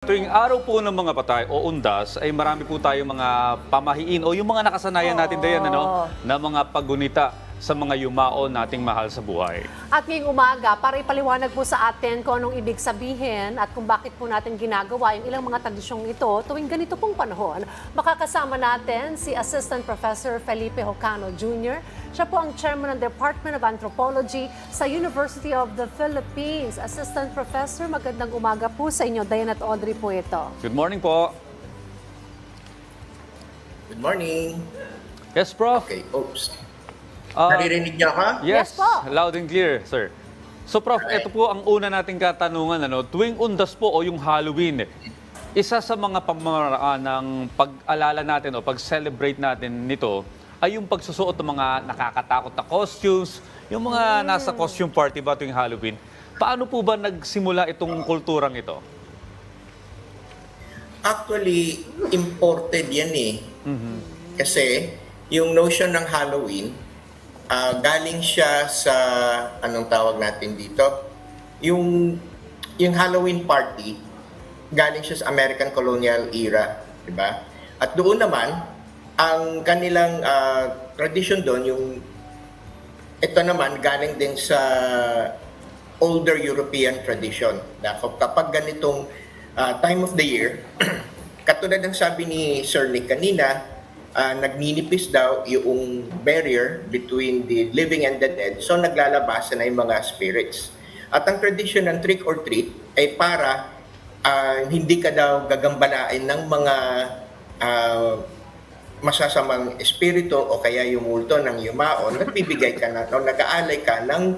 Tuwing araw po ng mga patay o undas ay marami po tayong mga pamahiin o yung mga nakasanayan natin diyan ano na mga pagunita sa mga yumao nating mahal sa buhay. At ngayong umaga, para ipaliwanag po sa atin kung anong ibig sabihin at kung bakit po natin ginagawa yung ilang mga tradisyong ito tuwing ganito pong panahon, makakasama natin si Assistant Professor Felipe Hocano Jr. Siya po ang Chairman ng Department of Anthropology sa University of the Philippines. Assistant Professor, magandang umaga po sa inyo. Diane at Audrey po ito. Good morning po. Good morning. Yes, Prof. Okay, oops. Ah, Naririnig niyo ako? yes, Yes po. loud and clear, sir. So, Prof, Alright. ito po ang una nating katanungan. Ano, tuwing undas po o yung Halloween, isa sa mga pamaraan ng pag-alala natin o pag-celebrate natin nito ay yung pagsusuot ng mga nakakatakot na costumes, yung mga nasa costume party ba tuwing Halloween. Paano po ba nagsimula itong kulturang ito? Actually, imported yan eh. Kasi yung notion ng Halloween, ah, galing siya sa, anong tawag natin dito? Yung, yung Halloween party, galing siya sa American colonial era, di ba? At doon naman, ang kanilang ah, tradition doon, yung ito naman galing din sa older European tradition. Na kapag ganitong ah, time of the year, katulad ng sabi ni Sir Nick kanina, ah, nagninipis daw yung barrier between the living and the dead. So naglalabasan na yung mga spirits. At ang tradition ng trick or treat ay para ah, hindi ka daw gagambalain ng mga ah, masasamang espiritu o kaya yung multo ng yumaon, nagbibigay ka na, o nag-aalay ka ng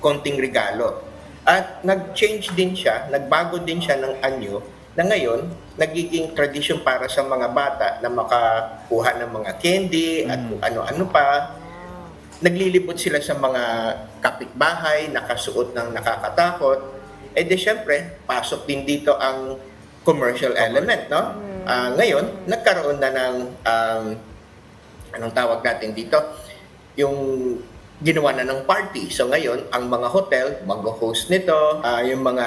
konting regalo. At nag-change din siya, nagbago din siya ng anyo na ngayon, nagiging tradition para sa mga bata na makakuha ng mga candy at kung ano-ano pa. Naglilibot sila sa mga kapitbahay, nakasuot ng nakakatakot. Eh di syempre, pasok din dito ang commercial element, no? Ah, ngayon, nagkaroon na ng um, anong tawag natin dito? Yung ginawa na ng party. So ngayon, ang mga hotel, mag-host nito, ah, yung mga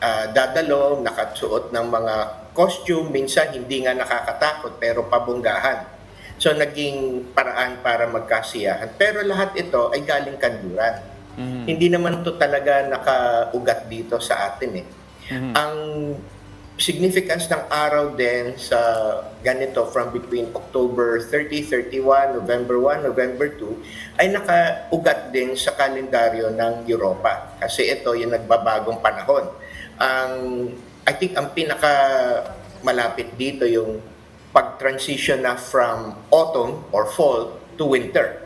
ah, dadalo, nakasuot ng mga costume, minsan hindi nga nakakatakot pero pabunggahan. So naging paraan para magkasiyahan. Pero lahat ito ay galing kanduran. Hindi naman to talaga nakaugat dito sa atin eh. Ang significance ng araw din sa ganito from between October 30, 31, November 1, November 2 ay nakaugat din sa kalendaryo ng Europa kasi ito yung nagbabagong panahon. Ang I think ang pinaka malapit dito yung pag-transition na from autumn or fall to winter.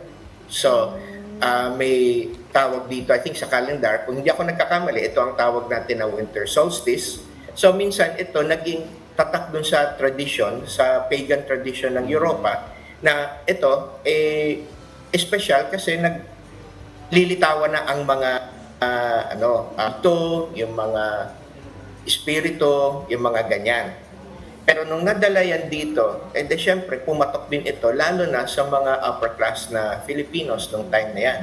So, ah, may tawag dito, I think sa calendar, kung hindi ako nagkakamali, ito ang tawag natin na winter solstice. So, minsan ito naging tatak dun sa tradition, sa pagan tradition ng Europa, na ito, eh, special kasi naglilitawan na ang mga, ah, ano, ah, ito, yung mga espiritu, yung mga ganyan. Pero nung nadala yan dito, eh de syempre pumatok din ito lalo na sa mga upper class na Filipinos nung time na yan.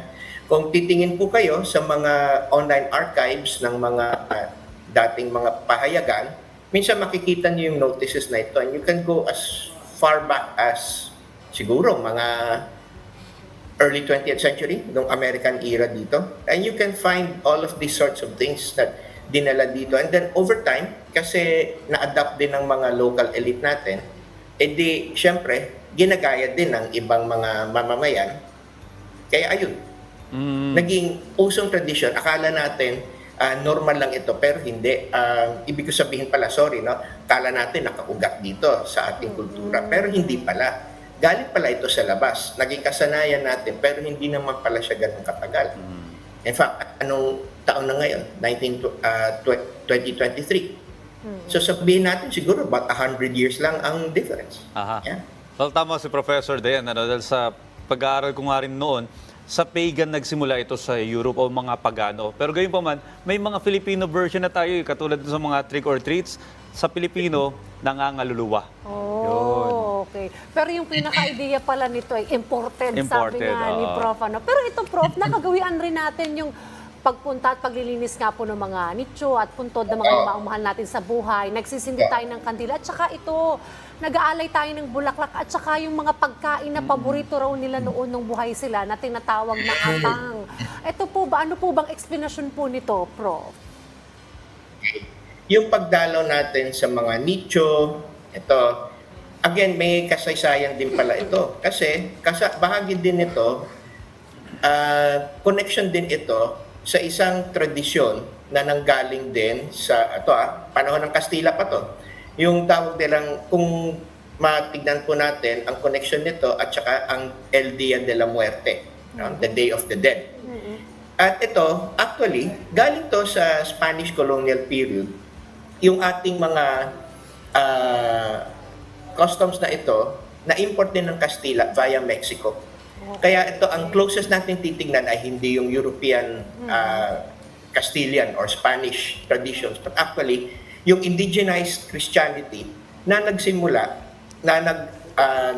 Kung titingin po kayo sa mga online archives ng mga ah, dating mga pahayagan, minsan makikita niyo yung notices na ito and you can go as far back as siguro mga early 20th century, nung American era dito. And you can find all of these sorts of things that dinala dito. And then over time, kasi na-adapt din ng mga local elite natin, edi syempre, ginagaya din ng ibang mga mamamayan. Kaya ayun, Mm, naging usong tradition. Akala natin, ah, normal lang ito, pero hindi. Ah, ibig ko sabihin pala, sorry, no? Akala natin nakaugat dito sa ating kultura, pero hindi pala. Galing pala ito sa labas. Naging kasanayan natin, pero hindi naman pala siya ganun katagal. In fact, anong taon na ngayon? 19, tw- ah, tw- 2023. So sabihin natin siguro about 100 years lang ang difference. Aha. Yeah. Well, tama si Professor Dayan, ano, dahil sa pag-aaral ko nga rin noon, sa pagan nagsimula ito sa Europe o mga pagano. Pero gayon pa man, may mga Filipino version na tayo, eh, katulad sa mga trick or treats. Sa Pilipino, nangangaluluwa. Oh, okay. Pero yung pinaka-idea pala nito ay imported, Imported, sabi nga ni oo. Prof. Ano. Pero ito, Prof, nakagawian rin natin yung pagpunta at paglilinis nga po ng mga nicho at puntod ng mga Oo. maumahal natin sa buhay. Nagsisindi tayo ng kandila at saka ito, nag-aalay tayo ng bulaklak at saka yung mga pagkain na paborito raw nila noon nung buhay sila na tinatawag na atang. Ito po ba, ano po bang explanation po nito, Prof? Yung pagdalaw natin sa mga nicho, ito, again, may kasaysayan din pala ito. Kasi, kasa, bahagi din ito, ah, connection din ito sa isang tradisyon na nanggaling din sa, ito ah, panahon ng Kastila pa to. Yung tawag nilang, kung matignan po natin ang connection nito at saka ang El Dia de la Muerte, no? the Day of the Dead. At ito, actually, galing to sa Spanish colonial period. Yung ating mga ah, customs na ito, na-import din ng Kastila via Mexico. Kaya ito, ang closest natin titignan ay hindi yung European ah, Castilian or Spanish traditions, but actually, yung indigenized Christianity na nagsimula, na nag, ah,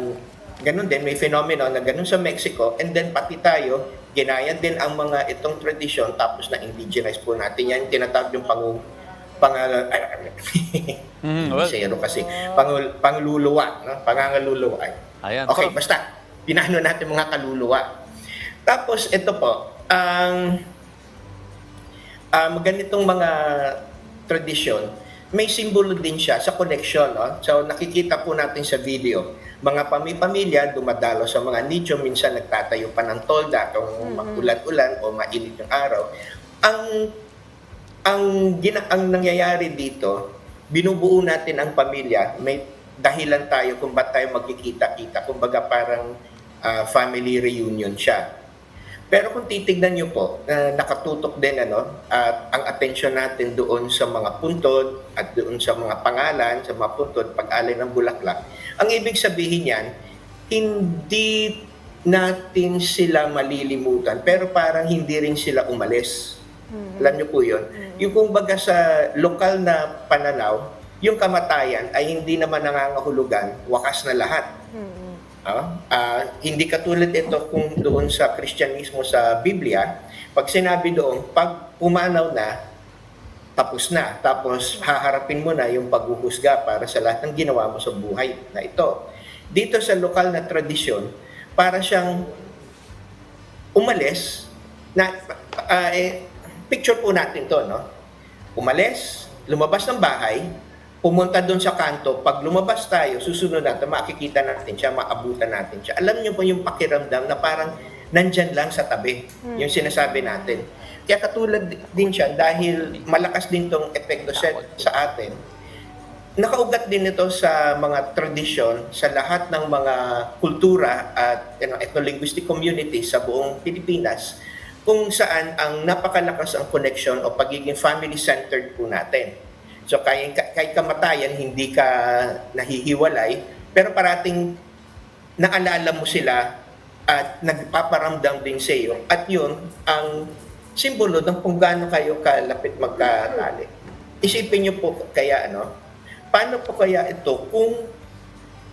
ganun din, may phenomenon na ganun sa Mexico, and then pati tayo, ginaya din ang mga itong tradisyon, tapos na indigenize po natin yan, tinatawag yung pangu, pang, Mhm, well, Zero kasi. Pangul, pangluluwa, no? pangangaluluwa. Ayan. Okay, So- basta. Pinano natin mga kaluluwa. Tapos, ito po, ang um, ganitong mga tradisyon, may simbolo din siya sa connection. No? So, nakikita po natin sa video, mga pami-pamilya dumadalo sa mga nicho, minsan nagtatayo pa ng tolda kung magulan-ulan o mainit yung araw. Ang ang gina, ang nangyayari dito, binubuo natin ang pamilya. May dahilan tayo kung ba't tayo magkikita-kita. Kumbaga parang ah, family reunion siya. Pero kung titignan niyo po, na nakatutok din ano, at ang atensyon natin doon sa mga puntod at doon sa mga pangalan, sa mga puntod, pag-alay ng bulaklak. Ang ibig sabihin yan, hindi natin sila malilimutan, pero parang hindi rin sila umalis. Alam niyo po yun? Yung kumbaga sa lokal na pananaw, yung kamatayan ay hindi naman nangangahulugan, wakas na lahat. Ah, ah, hindi katulad ito kung doon sa Kristyanismo sa Biblia, pag sinabi doon, pag pumanaw na, tapos na. Tapos haharapin mo na yung paghuhusga para sa lahat ng ginawa mo sa buhay na ito. Dito sa lokal na tradisyon, para siyang umalis na ah, eh, picture po natin to no? Umalis lumabas ng bahay pumunta doon sa kanto. Pag lumabas tayo susunod natin makikita natin siya maabutan natin siya. Alam niyo po yung pakiramdam na parang nandyan lang sa tabi yung sinasabi natin. Kaya katulad din siya dahil malakas din tong epekto sa, sa atin nakaugat din ito sa mga tradisyon sa lahat ng mga kultura at you know, ethno-linguistic community sa buong Pilipinas kung saan ang napakalakas ang connection o pagiging family-centered po natin. So kahit, kahit kamatayan, hindi ka nahihiwalay, pero parating naalala mo sila at nagpaparamdam din sa iyo. At yun ang simbolo ng kung gaano kayo kalapit magkatali. Isipin niyo po kaya ano, paano po kaya ito kung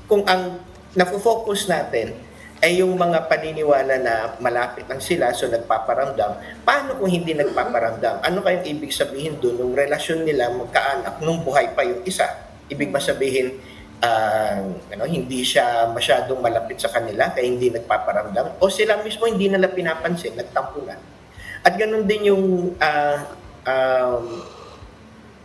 kung ang nafo-focus natin ay yung mga paniniwala na malapit lang sila so nagpaparamdam. Paano kung hindi nagpaparamdam? Ano kayang ibig sabihin doon nung relasyon nila magkaanak nung buhay pa yung isa? Ibig ba sabihin ah, ano, hindi siya masyadong malapit sa kanila kaya hindi nagpaparamdam? O sila mismo hindi nila pinapansin, nagtampo na? At ganun din yung ah, um,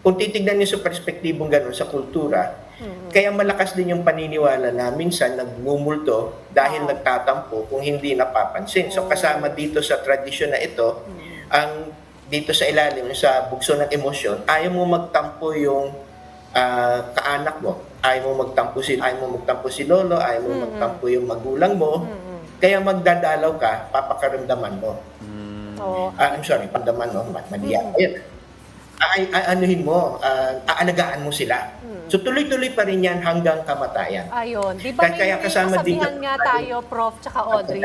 kung titignan niyo sa perspektibong gano'n sa kultura, kaya malakas din yung paniniwala na minsan nagmumulto dahil Oo. nagtatampo kung hindi napapansin. So kasama dito sa tradisyon na ito, ang dito sa ilalim sa bugso ng emosyon, ayaw mo magtampo yung ah, kaanak mo. Ayaw mo magtampo si ayaw mo magtampo si lolo, ayaw mo magtampo yung magulang mo. Kaya magdadalaw ka, papakaramdaman mo. Oo. Ah, I'm sorry, pandaman? Ma- Mali. Ayun. ay, ay anuhin mo, ah, aalagaan mo sila. So tuloy-tuloy pa rin yan hanggang kamatayan. Ayun. Di ba Kaya- kasama din nga tayo, Prof, tsaka Audrey.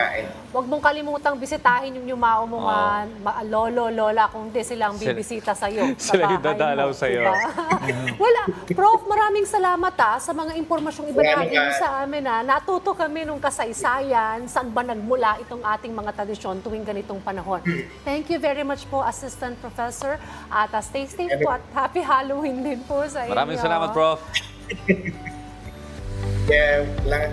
Huwag mong kalimutang bisitahin yung yumao mo nga, ma- lolo, lola, kung di silang Sila- bibisita sa'yo. sa sila yung dadalaw mo, sa'yo. diba? Wala. Prof, maraming salamat ha, sa mga impormasyong ibinahagi mo sa amin ha. Natuto kami nung kasaysayan, saan ba nagmula itong ating mga tradisyon tuwing ganitong panahon. Thank you very much po, Assistant Professor. At uh, stay safe po at happy Halloween din po sa inyo. Maraming salamat, Prof. Kaya lang,